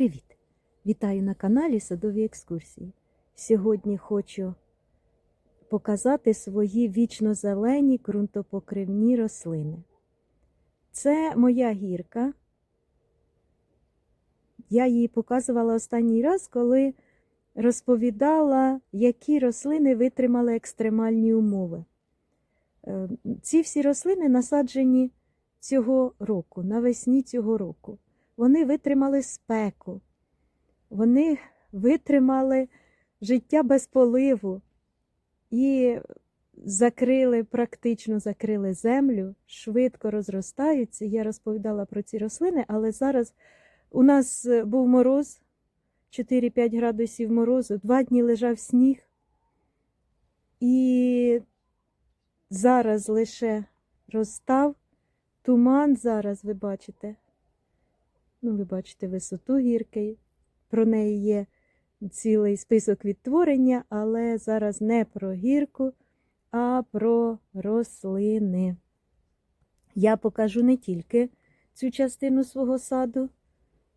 Привіт! Вітаю на каналі Садові екскурсії. Сьогодні хочу показати свої вічно зелені ґрунтопокривні рослини. Це моя гірка. Я її показувала останній раз, коли розповідала, які рослини витримали екстремальні умови. Е, Ці всі рослини насаджені цього року, навесні цього року. Вони витримали спеку, вони витримали життя без поливу і закрили, практично закрили землю, швидко розростаються. Я розповідала про ці рослини, але зараз у нас був мороз, 4-5 градусів морозу, два дні лежав сніг. І зараз лише розстав туман зараз, ви бачите. Ну, ви бачите висоту гірки. Про неї є цілий список відтворення, але зараз не про гірку, а про рослини. Я покажу не тільки цю частину свого саду,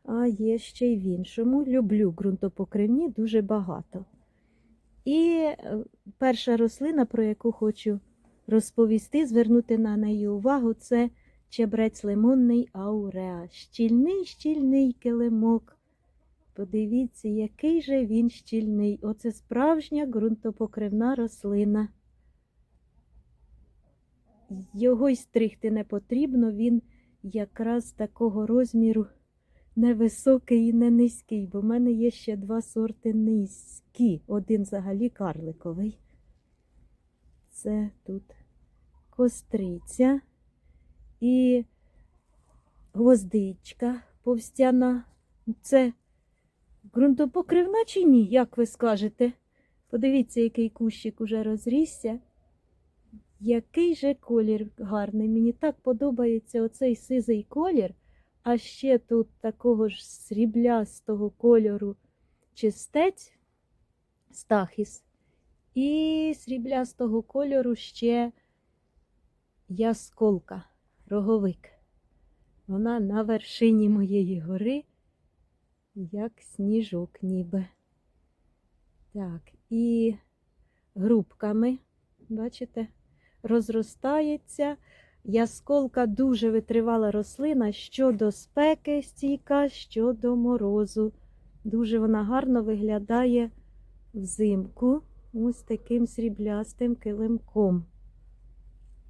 а є ще й в іншому. Люблю ґрунтопокривні дуже багато. І е, перша рослина, про яку хочу розповісти, звернути на неї увагу, це чебрець лимонний ауреа. Щільний, щільний килимок. Подивіться, який же він щільний. Оце справжня ґрунтопокривна рослина. Його й стригти не потрібно, він якраз такого розміру невисокий і не низький, бо в мене є ще два сорти низькі. Один взагалі карликовий. Це тут костриця і гвоздичка повстяна. Це ґрунтопокривна чи ні, як ви скажете? Подивіться, який кущик уже розрісся. Який же колір гарний. Мені так подобається оцей сизий колір, а ще тут такого ж сріблястого кольору чистець стахіс. І сріблястого кольору ще ясколка, роговик. Вона на вершині моєї гори, як сніжок ніби. Так, і грубками, бачите, розростається. Ясколка дуже витривала рослина щодо спеки стійка, щодо морозу. Дуже вона гарно виглядає взимку ось таким сріблястим килимком.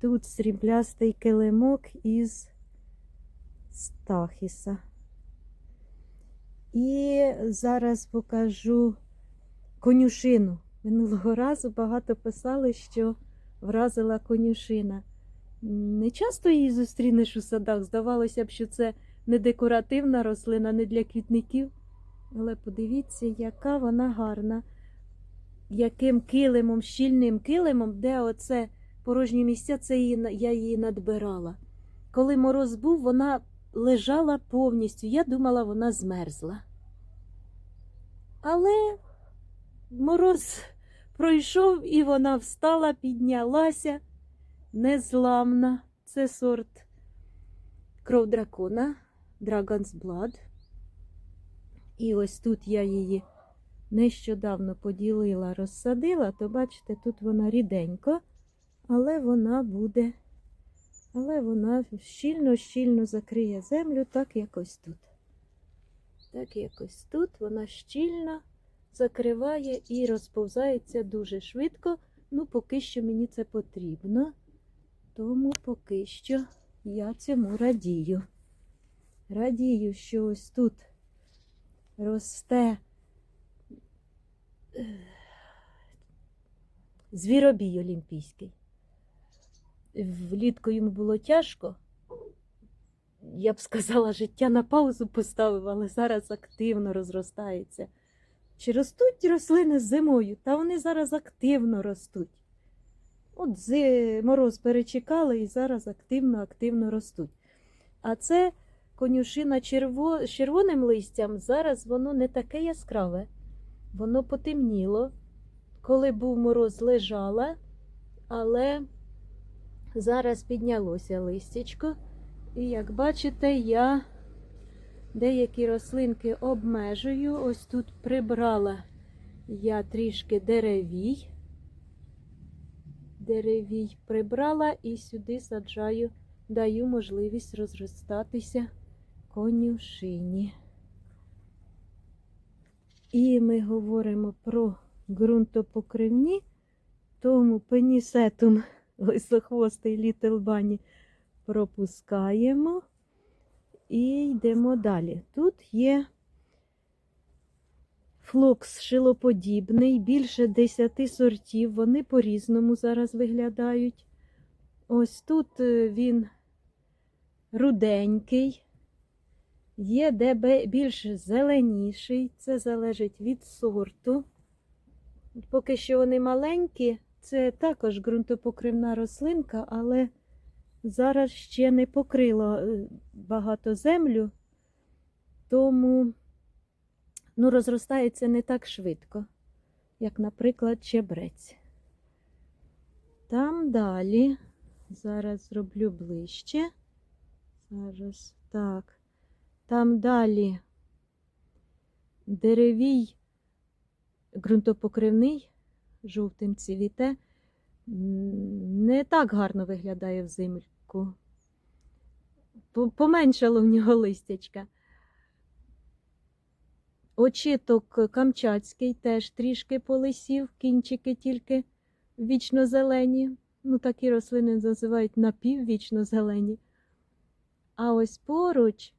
Тут сріблястий килимок із стахіса. І зараз покажу конюшину. Минулого разу багато писали, що вразила конюшина. Не часто її зустрінеш у садах. Здавалося б, що це не декоративна рослина, не для квітників. Але подивіться, яка вона гарна, яким килимом, щільним килимом, де оце порожні місця, це її, я її надбирала. Коли мороз був, вона лежала повністю. Я думала, вона змерзла. Але мороз пройшов і вона встала, піднялася незламна. Це сорт кров дракона, Dragon's Blood. І ось тут я її нещодавно поділила, розсадила, то бачите, тут вона ріденько, але вона буде, але вона щільно-щільно закриє землю, так якось тут. Так якось тут вона щільно закриває і розповзається дуже швидко. Ну, поки що мені це потрібно. Тому поки що я цьому радію. Радію, що ось тут росте е, звіробій олімпійський. Влітку йому було тяжко. Я б сказала, життя на паузу поставив, але зараз активно розростається. Чи ростуть рослини зимою? Та вони зараз активно ростуть. От зи, мороз перечекали і зараз активно-активно ростуть. А це конюшина черво, з червоним листям, зараз воно не таке яскраве. Воно потемніло. Коли був мороз, лежала, але зараз піднялося листячко. І як бачите, я Деякі рослинки обмежую. Ось тут прибрала я трішки деревій. Деревій прибрала і сюди саджаю, даю можливість розростатися конюшині. І ми говоримо про ґрунтопокривні, тому пенісетум лисохвостий Літл Бані пропускаємо і йдемо далі. Тут є флокс шилоподібний, більше 10 сортів, вони по-різному зараз виглядають. Ось тут е, він руденький, є де більш зеленіший, це залежить від сорту. Поки що вони маленькі, це також ґрунтопокривна рослинка, але зараз ще не покрило е, багато землю, тому ну, розростається не так швидко, як, наприклад, чебрець. Там далі, зараз зроблю ближче. Зараз так. Там далі деревій ґрунтопокривний, жовтим цвіте, не так гарно виглядає взимку. По- Поменшало в нього листячка. Очіток камчатський теж трішки полисів, кінчики тільки вічно зелені. Ну, такі рослини називають напіввічно зелені. А ось поруч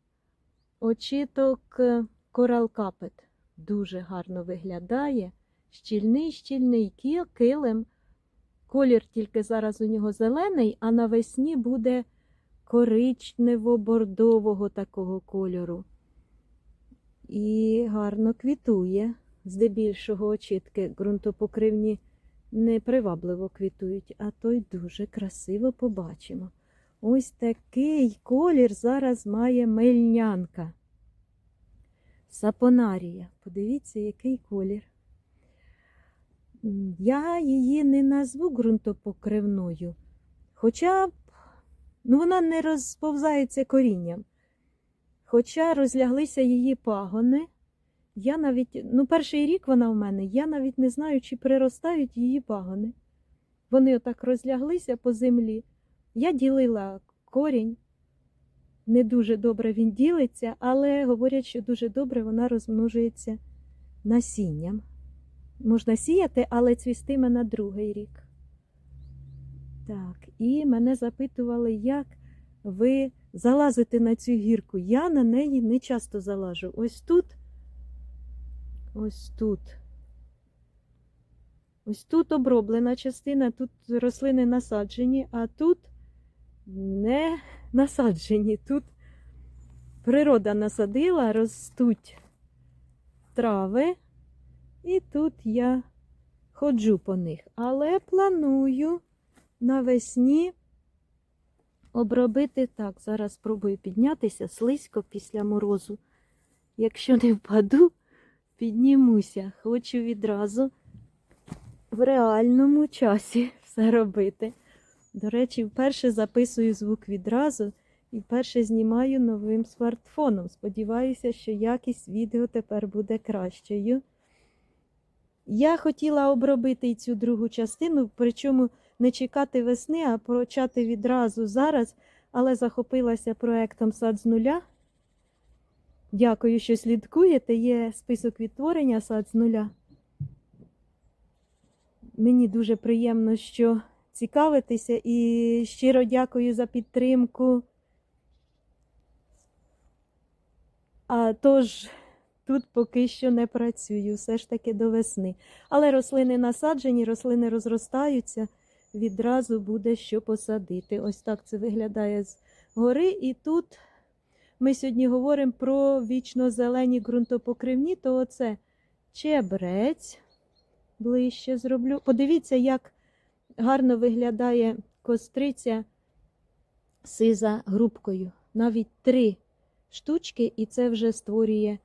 очіток корал капет дуже гарно виглядає. Щільний, щільний килим. Колір тільки зараз у нього зелений, а навесні буде коричнево-бордового такого кольору. І гарно квітує. Здебільшого очітки ґрунтопокривні непривабливо квітують, а той дуже красиво побачимо. Ось такий колір зараз має мельнянка. Сапонарія. Подивіться, який колір. Я її не назву ґрунтопокривною, хоча б ну, вона не розповзається корінням. Хоча розляглися її пагони, я навіть, ну, перший рік вона в мене, я навіть не знаю, чи приростають її пагони. Вони отак розляглися по землі. Я ділила корінь, не дуже добре він ділиться, але говорять, що дуже добре вона розмножується насінням. Можна сіяти, але цвістиме на другий рік. Так, і мене запитували, як ви залазите на цю гірку. Я на неї не часто залажу. Ось тут, ось тут. Ось тут оброблена частина, тут рослини насаджені, а тут не насаджені. Тут природа насадила, ростуть трави, і тут я ходжу по них. Але планую навесні обробити так. Зараз спробую піднятися слизько після морозу. Якщо не впаду, піднімуся. Хочу відразу в реальному часі все робити. До речі, вперше записую звук відразу і вперше знімаю новим смартфоном. Сподіваюся, що якість відео тепер буде кращою. Я хотіла обробити і цю другу частину, причому не чекати весни, а почати відразу зараз, але захопилася проектом сад з нуля. Дякую, що слідкуєте. Є список відтворення сад з нуля. Мені дуже приємно, що цікавитеся, і щиро дякую за підтримку. А тож, тут поки що не працюю, все ж таки до весни. Але рослини насаджені, рослини розростаються, відразу буде що посадити. Ось так це виглядає з гори. І тут ми сьогодні говоримо про вічно зелені ґрунтопокривні, то оце чебрець. Ближче зроблю. Подивіться, як гарно виглядає костриця сиза грубкою. Навіть три штучки, і це вже створює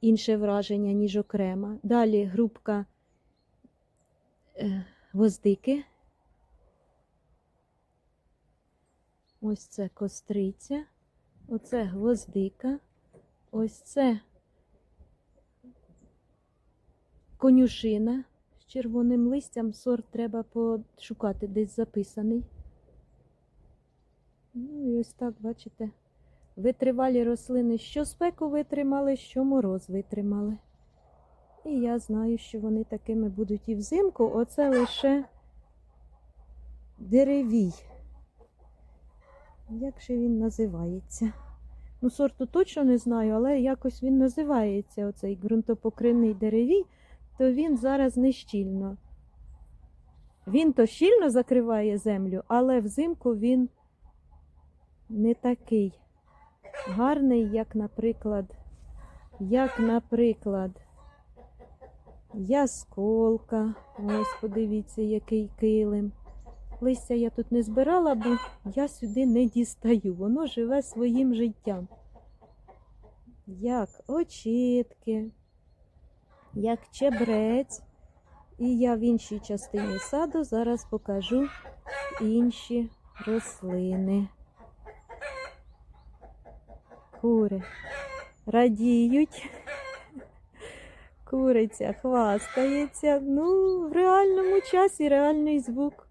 інше враження, ніж окрема. Далі грубка е, гвоздики. Ось це костриця, оце гвоздика. Ось це конюшина з червоним листям. Сорт треба пошукати, десь записаний. Ну і ось так, бачите, витривалі рослини, що спеку витримали, що мороз витримали. І я знаю, що вони такими будуть і взимку. Оце лише деревій. Як же він називається? Ну, сорту точно не знаю, але якось він називається оцей ґрунтопокривний деревій, то він зараз не щільно. Він то щільно закриває землю, але взимку він не такий гарний, як, наприклад, як, наприклад, ясколка. Ось, подивіться, який килим. Листя я тут не збирала, бо я сюди не дістаю. Воно живе своїм життям. Як очітки, як чебрець. І я в іншій частині саду зараз покажу інші рослини. Кури радіють. Куриця хвастається. Ну, в реальному часі реальний звук.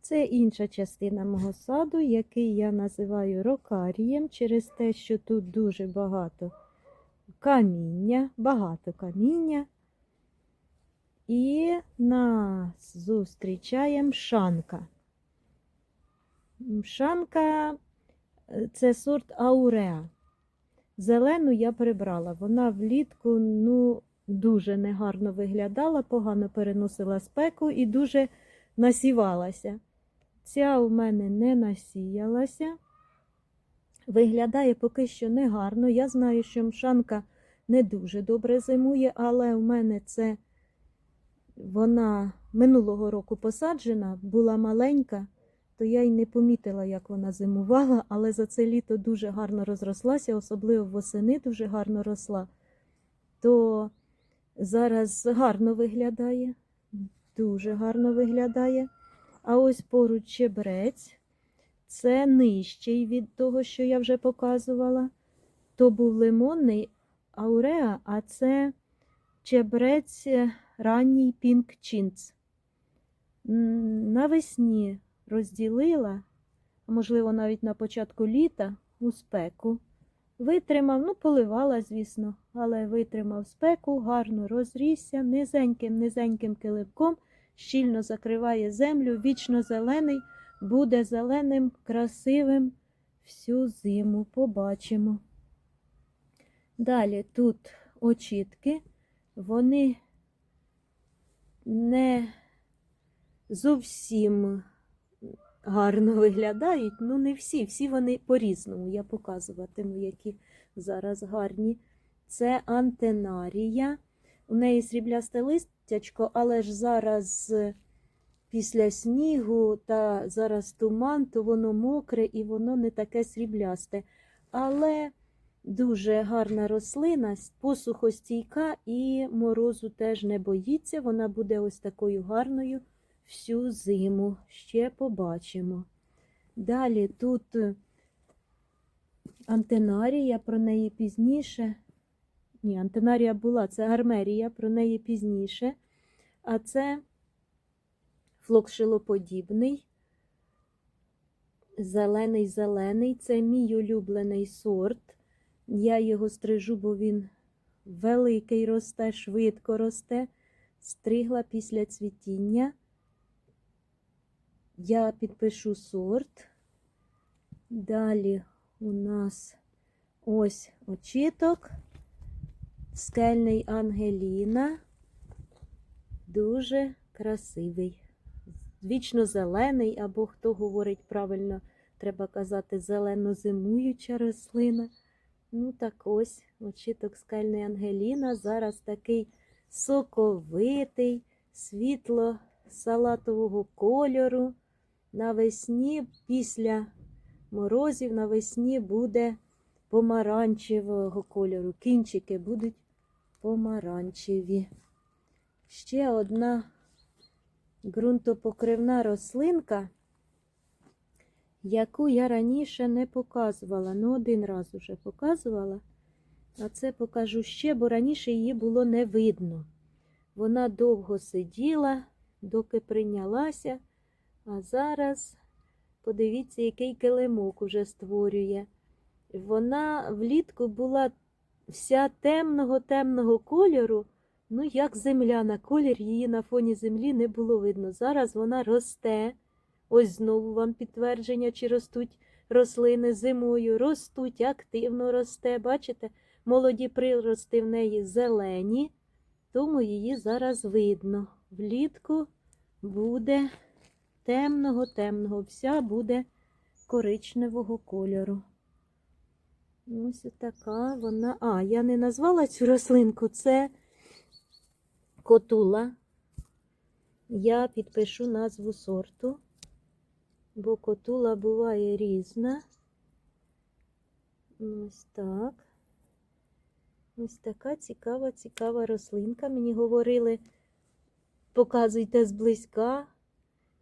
Це інша частина мого саду, який я називаю рокарієм, через те, що тут дуже багато каміння, багато каміння. І нас зустрічає мшанка. Мшанка це сорт ауреа. Зелену я прибрала. Вона влітку ну, дуже негарно виглядала, погано переносила спеку і дуже насівалася. Ця у мене не насіялася. Виглядає поки що негарно. Я знаю, що мшанка не дуже добре зимує, але у мене це вона минулого року посаджена, була маленька, то я й не помітила, як вона зимувала, але за це літо дуже гарно розрослася, особливо восени дуже гарно росла. То зараз гарно виглядає, дуже гарно виглядає. А ось поруч чебрець. Це нижчий від того, що я вже показувала. То був лимонний ауреа, а це чебрець ранній пінк чінц. Навесні розділила, можливо, навіть на початку літа у спеку. Витримав, ну, поливала, звісно, але витримав спеку, гарно розрісся, низеньким-низеньким килимком, щільно закриває землю, вічно зелений, буде зеленим, красивим всю зиму. Побачимо. Далі тут очітки, вони не зовсім гарно виглядають. Ну, не всі, всі вони по-різному. Я показуватиму, які зараз гарні. Це антенарія. У неї сріблясте листячко, але ж зараз після снігу та зараз туман, то воно мокре і воно не таке сріблясте. Але дуже гарна рослина, посухостійка і морозу теж не боїться. Вона буде ось такою гарною всю зиму. Ще побачимо. Далі тут антенарія, про неї пізніше. Ні, антенарія була, це армерія, про неї пізніше. А це флокшилоподібний, зелений-зелений. Це мій улюблений сорт. Я його стрижу, бо він великий росте, швидко росте. Стригла після цвітіння. Я підпишу сорт. Далі у нас ось очіток, скельний Ангеліна. Дуже красивий. Вічно зелений, або хто говорить правильно, треба казати, зелено-зимуюча рослина. Ну, так ось очіток скельний Ангеліна. Зараз такий соковитий, світло салатового кольору. Навесні, після морозів, навесні буде помаранчевого кольору. Кінчики будуть помаранчеві. Ще одна ґрунтопокривна рослинка, яку я раніше не показувала. Ну, один раз уже показувала. А це покажу ще, бо раніше її було не видно. Вона довго сиділа, доки прийнялася, а зараз подивіться, який килимок уже створює. Вона влітку була вся темного-темного кольору, ну, як земля на колір, її на фоні землі не було видно. Зараз вона росте. Ось знову вам підтвердження, чи ростуть рослини зимою. Ростуть, активно росте. Бачите, молоді прирости в неї зелені, тому її зараз видно. Влітку буде темного-темного, вся буде коричневого кольору. Ось така вона. А, я не назвала цю рослинку, це котула. Я підпишу назву сорту, бо котула буває різна. Ось так. Ось така цікава, цікава рослинка. Мені говорили, показуйте зблизька.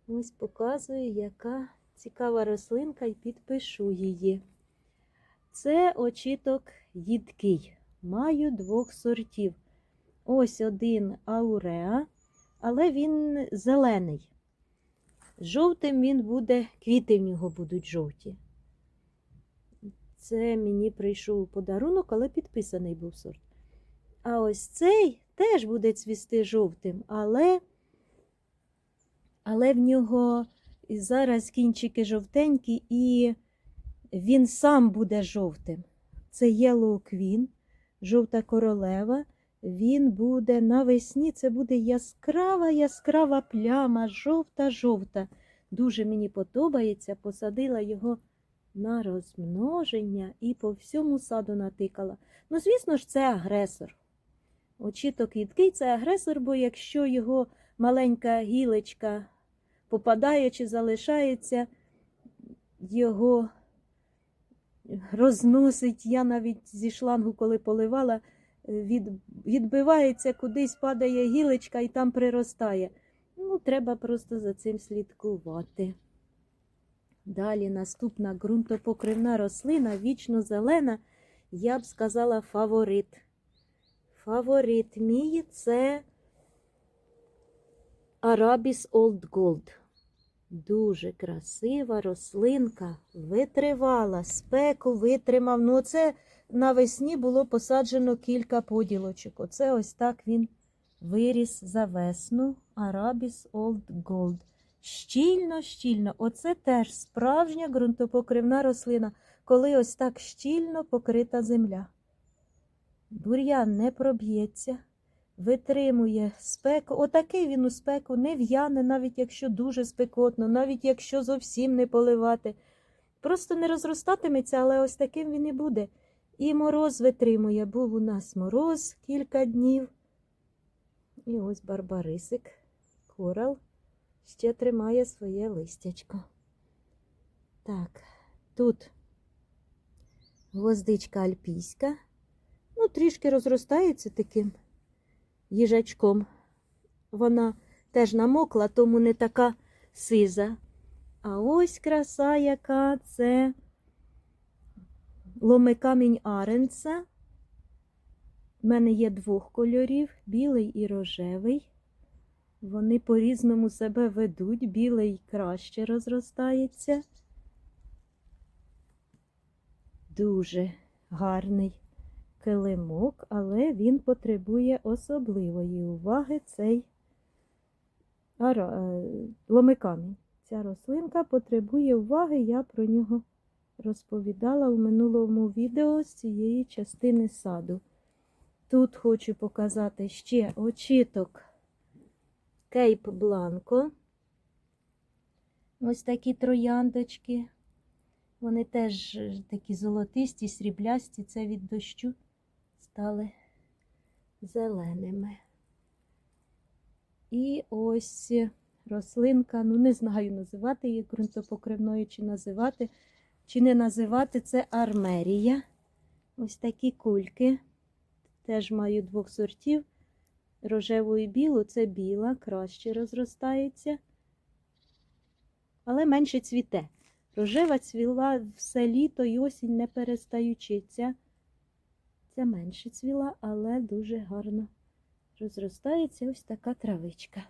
Ось показую, яка цікава рослинка, і підпишу її. Це очіток їдкий. Маю двох сортів. Ось один ауреа, але він зелений. Жовтим він буде, квіти в нього будуть жовті. Це мені прийшов подарунок, але підписаний був сорт. А ось цей теж буде цвісти жовтим, але, але в нього зараз кінчики жовтенькі, і він сам буде жовтим. Це Yellow Queen, жовта королева. Він буде навесні, це буде яскрава, яскрава пляма, жовта-жовта. Дуже мені подобається, посадила його на розмноження і по всьому саду натикала. Ну, звісно ж, це агресор. Очіток їдкий це агресор, бо якщо його маленька гілочка попадає чи залишається, його розносить. Я навіть зі шлангу, коли поливала, від, відбивається кудись, падає гілочка і там приростає. Ну, треба просто за цим слідкувати. Далі наступна ґрунтопокривна рослина, вічно зелена, я б сказала, фаворит. Фаворит мій це Arabis Old Gold. Дуже красива рослинка, витривала, спеку витримав. Ну, це навесні було посаджено кілька поділочок. Оце ось так він виріс за весну. Arabis Old Gold. Щільно, щільно. Оце теж справжня ґрунтопокривна рослина, коли ось так щільно покрита земля. Бур'ян не проб'ється, витримує спеку. Отакий він у спеку не в'яне, навіть якщо дуже спекотно, навіть якщо зовсім не поливати. Просто не розростатиметься, але ось таким він і буде. І мороз витримує. Був у нас мороз кілька днів. І ось барбарисик, корал ще тримає своє листячко. Так, тут гвоздичка альпійська. Ну, трішки розростається таким їжачком. Вона теж намокла, тому не така сиза. А ось краса, яка це ломикамінь Аренса. У мене є двох кольорів білий і рожевий. Вони по-різному себе ведуть, білий краще розростається. Дуже гарний килимок, але він потребує особливої уваги цей е, ломикамінь. Ця рослинка потребує уваги, я про нього розповідала у минулому відео з цієї частини саду. Тут хочу показати ще очіток Кейп Бланко. Ось такі трояндочки. Вони теж такі золотисті, сріблясті, це від дощу стали зеленими. І ось рослинка, ну не знаю, називати її ґрунтопокривною, чи називати, чи не називати це армерія. Ось такі кульки. Теж маю двох сортів. Рожеву і білу це біла, краще розростається, але менше цвіте. Рожева цвіла все літо і осінь не перестаючи. Ця, ця менше цвіла, але дуже гарно розростається ось така травичка.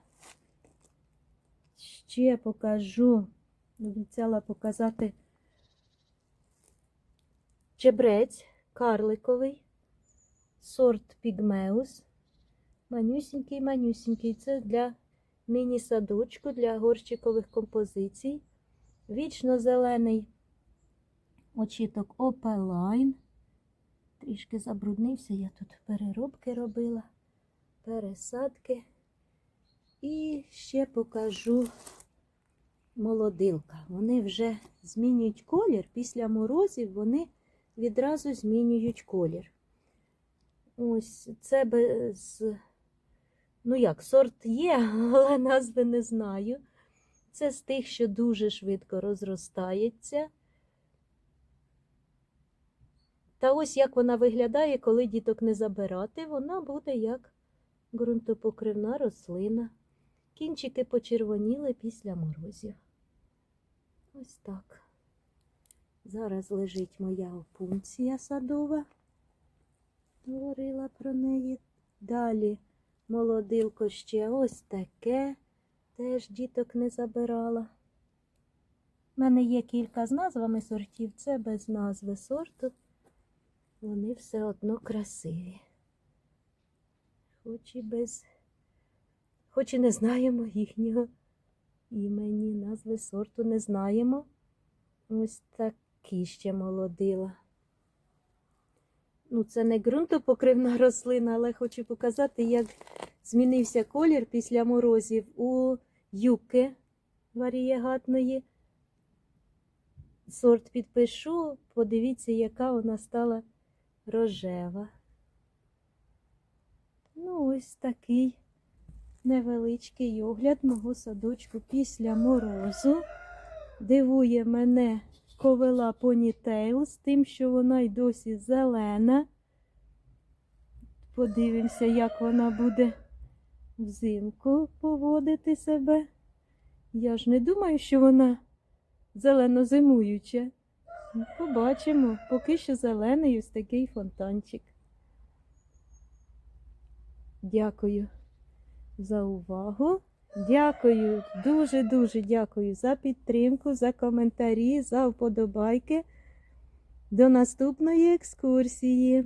Ще покажу, обіцяла показати чебрець карликовий, сорт пігмеус. Манюсінький, манюсінький. Це для міні-садочку, для горщикових композицій. Вічно зелений очіток Опелайн. Трішки забруднився, я тут переробки робила, пересадки. І ще покажу молодилка. Вони вже змінюють колір. Після морозів вони відразу змінюють колір. Ось це без. Ну як, сорт є, але назви не знаю. Це з тих, що дуже швидко розростається. Та ось як вона виглядає, коли діток не забирати, вона буде як ґрунтопокривна рослина. Кінчики почервоніли після морозів. Ось так. Зараз лежить моя опунція садова. Говорила про неї. Далі молодилко ще ось таке. Теж діток не забирала. У мене є кілька з назвами сортів, це без назви сорту. Вони все одно красиві. Хоч і без, хоч і не знаємо їхнього імені, назви сорту не знаємо. Ось такі ще молодила. Ну, це не ґрунтопокривна рослина, але хочу показати, як змінився колір після морозів у юки варієгатної. Сорт підпишу, подивіться, яка вона стала рожева. Ну, ось такий невеличкий огляд мого садочку після морозу. Дивує мене ковила понітейл з тим, що вона й досі зелена. Подивимося, як вона буде взимку поводити себе. Я ж не думаю, що вона зелено-зимуюча. Ну, Побачимо, поки що зелений ось такий фонтанчик. Дякую за увагу. Дякую, дуже-дуже дякую за підтримку, за коментарі, за вподобайки. До наступної екскурсії.